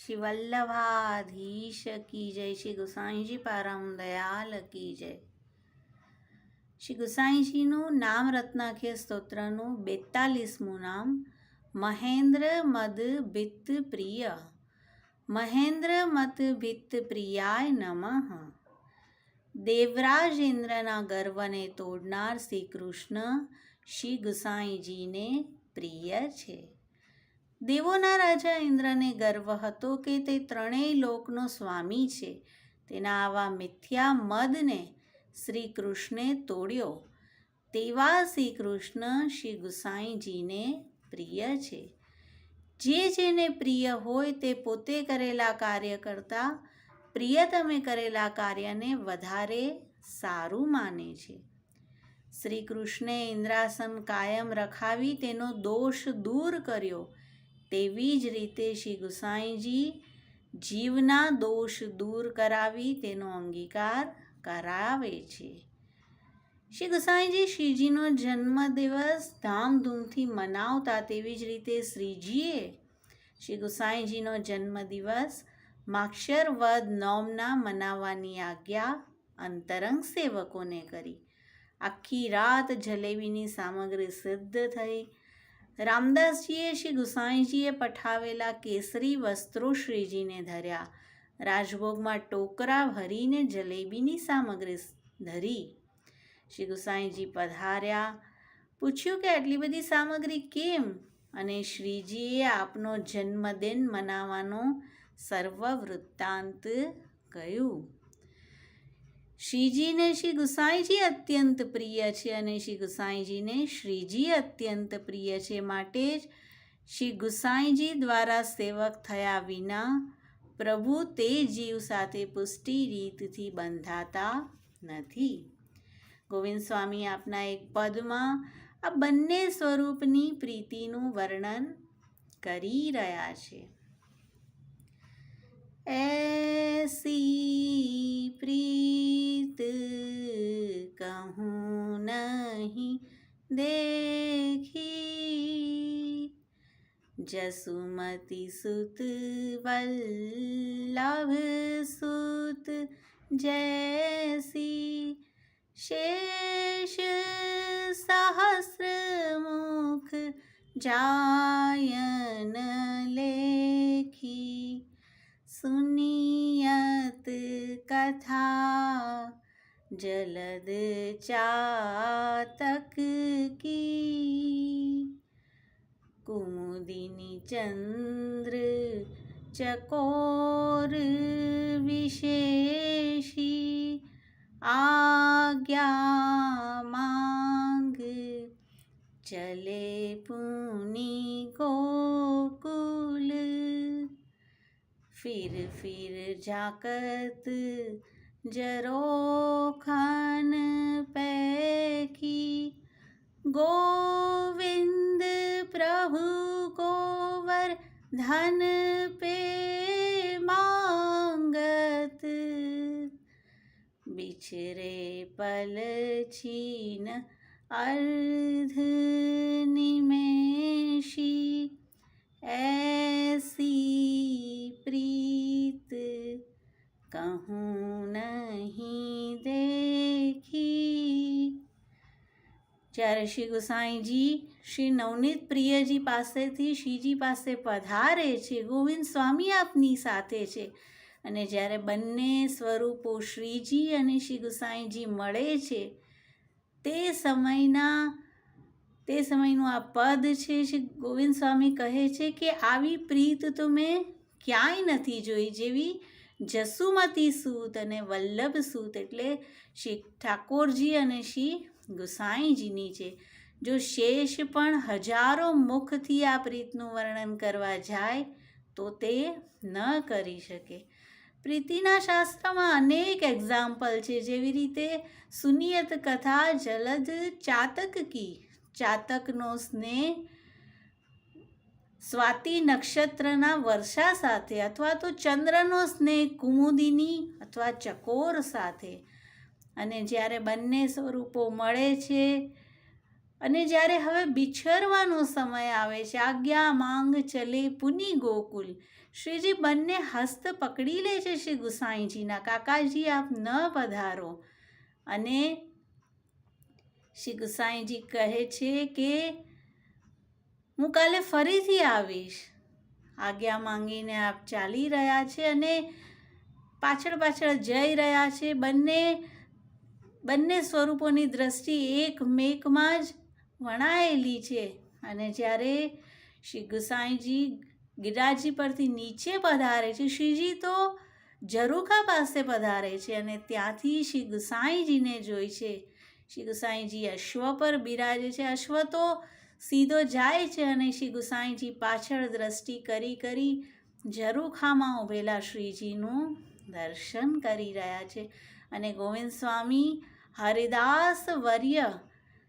શ્રી કી જય શ્રી ગુસાઈજી પારમ દયાલ કી જય શ્રી ગુસાઈજીનું નામ રત્નાખ્ય સ્તોત્રનું બેતાલીસમું નામ મહેન્દ્ર મદ ભિત્ત પ્રિય મહેન્દ્ર મત ભિત્ત પ્રિયાય નમઃ દેવરાજ ઇન્દ્રના ગર્વને તોડનાર શ્રી કૃષ્ણ શ્રી ગુસાઈજીને પ્રિય છે દેવોના રાજા ઇન્દ્રને ગર્વ હતો કે તે ત્રણેય લોકનો સ્વામી છે. તેના આવા મિથ્યા મદને શ્રી કૃષ્ણે તોડ્યો. તેવા શ્રી કૃષ્ણ શ્રી ગુસાઈજીને પ્રિય છે. જે જેને પ્રિય હોય તે પોતે કરેલા કાર્ય કરતાં પ્રિયતમે કરેલા કાર્યને વધારે સારું માને છે. શ્રી કૃષ્ણે ઇન્દ્રાસન કાયમ રખાવી તેનો દોષ દૂર કર્યો. તેવી જ રીતે શ્રી ગુસાઈજી જીવના દોષ દૂર કરાવી તેનો અંગીકાર કરાવે છે. શ્રી ગુસાઈજી શ્રીજીનો જન્મદિવસ ધામધૂમથી મનાવતા તેવી જ રીતે શ્રીજીએ શ્રી ગુસાઈજીનો જન્મદિવસ માક્ષર વદ નોમના મનાવવાની આજ્ઞા અંતરંગ સેવકોને કરી. આખી રાત જલેબીની સામગ્રી સિદ્ધ થઈ રામદાસજીએ શ્રી ગુસાઈજીએ પઠાવેલા કેસરી વસ્ત્રો શ્રીજીને ધર્યા. રાજભોગમાં ટોકરા ભરીને જલેબીની સામગ્રી ધરી. શ્રી ગુસાઈજી પધાર્યા. પૂછ્યું કે આટલી બધી સામગ્રી કેમ? અને શ્રીજીએ આપનો જન્મદિન મનાવવાનો સર્વ વૃત્તાંત કહ્યું. શ્રીજીને શ્રી ગુસાઈજી અત્યંત પ્રિય છે અને શ્રી ગુસાઈજીને શ્રીજી અત્યંત પ્રિય છે માટે જ શ્રી ગુસાઈજી દ્વારા સેવક થયા વિના પ્રભુ તે જીવ સાથે પુષ્ટિ રીતથી બંધાતા નથી. ગોવિંદ સ્વામી આપના એક પદમાં આ બંને સ્વરૂપની પ્રીતિનું વર્ણન કરી રહ્યા છે. ऐसी जसुमति सुत वल्लभ सुत जैसी शेष सहस्र मुख जायन लेखी सुनियत कथा जलद चातक की કુમુદિની ચંદ્ર ચકોર વિશેષી આજ્ઞા માંગ ચલે પુની ગોકુલ ફિર ફિર જાકત જરો ખાન પૈકી गोविंद प्रभु गोवर धन पे मांगत बिछरे पल छीन अर्ध निमेशी જ્યારે શ્રી ગોસાઈજી શ્રી નવનીત પ્રિયજી પાસેથી શ્રીજી પાસે પધારે છે, ગોવિંદ સ્વામી આપની સાથે છે. અને જ્યારે બંને સ્વરૂપો શ્રીજી અને શ્રી ગોસાઈજી મળે છે, તે સમયના, તે સમયનું આ પદ છે શ્રી ગોવિંદ સ્વામી કહે છે કે, આવી પ્રીત તો મેં ક્યાંય નથી જોઈ, જેવી જસુમતી સૂત અને વલ્લભ સૂત. એટલે શ્રી ઠાકોરજી અને શ્રી ગુસાઈજીની છે જો શેષ પણ હજારો મુખથી આ પ્રીતનું વર્ણન કરવા જાય, તો તે ન કરી શકે. પ્રીતિના શાસ્ત્રમાં અનેક એક્ઝામ્પલ છે જેવી રીતે સુનિયત કથા, જલદ ચાતક કી. ચાતકનો સ્નેહ સ્વાતિ નક્ષત્રના વર્ષા સાથે અથવા તો ચંદ્રનો સ્નેહ કુમુદિની અથવા ચકોર સાથે. અને જ્યારે બંને સ્વરૂપો મળે છે અને જ્યારે હવે બિછરવાનો સમય આવે છે, આજ્ઞા, માંગ, ચલે, પુની, ગોકુલ, શ્રીજી બંને હસ્ત પકડી લે છે શ્રી ગુસાઈજીના, કાકાજી આપ ન પધારો. અને શ્રી ગુસાઈજી કહે છે કે, હું કાલે ફરીથી આવીશ. આજ્ઞા માંગીને આપ ચાલી રહ્યા છે અને પાછળ પાછળ જઈ રહ્યા છે બંને બંને સ્વરૂપોની દ્રષ્ટિ એક મેકમાં જ વણાયેલી છે. અને જ્યારે શ્રી ગુસાઈજી ગિરાજી પરથી નીચે પધારે છે, શ્રીજી તો ઝરૂખા પાસે પધારે છે અને ત્યાંથી શ્રી ગુસાઈજીને જોઈ છે. શ્રી ગુસાઈજી અશ્વ પર બિરાજે છે. અશ્વ તો સીધો જાય છે અને શ્રી ગુસાઈજી પાછળ દ્રષ્ટિ કરી કરી ઝરૂખામાં ઉભેલા શ્રીજીનું દર્શન કરી રહ્યા છે. અને ગોવિંદ સ્વામી હરિદાસ વર્ય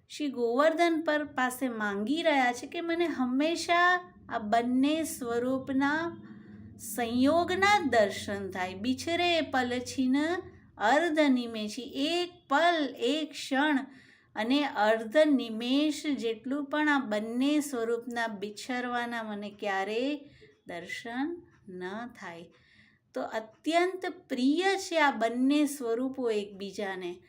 શ્રી ગોવર્ધન પર પાસે માંગી રહ્યા છે કે મને હંમેશા આ બંને સ્વરૂપના સંયોગના દર્શન થાય. બિછરે પલછીન અર્ધ નિમેષી, એક પલ, એક ક્ષણ અને અર્ધ નિમેષ જેટલું પણ આ બંને સ્વરૂપના બિછરવાના મને ક્યારેય દર્શન ન થાય. તો અત્યંત પ્રિય છે આ બંને સ્વરૂપો એકબીજાને.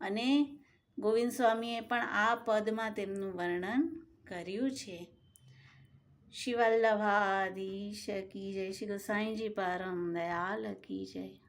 અને ગોવિંદ સ્વામીએ પણ આ પદમાં તેમનું વર્ણન કર્યું છે. શિવલ્લભાધીશ કી જય શ્રી ગોસાઈજી પરમ દયાલ કી જય.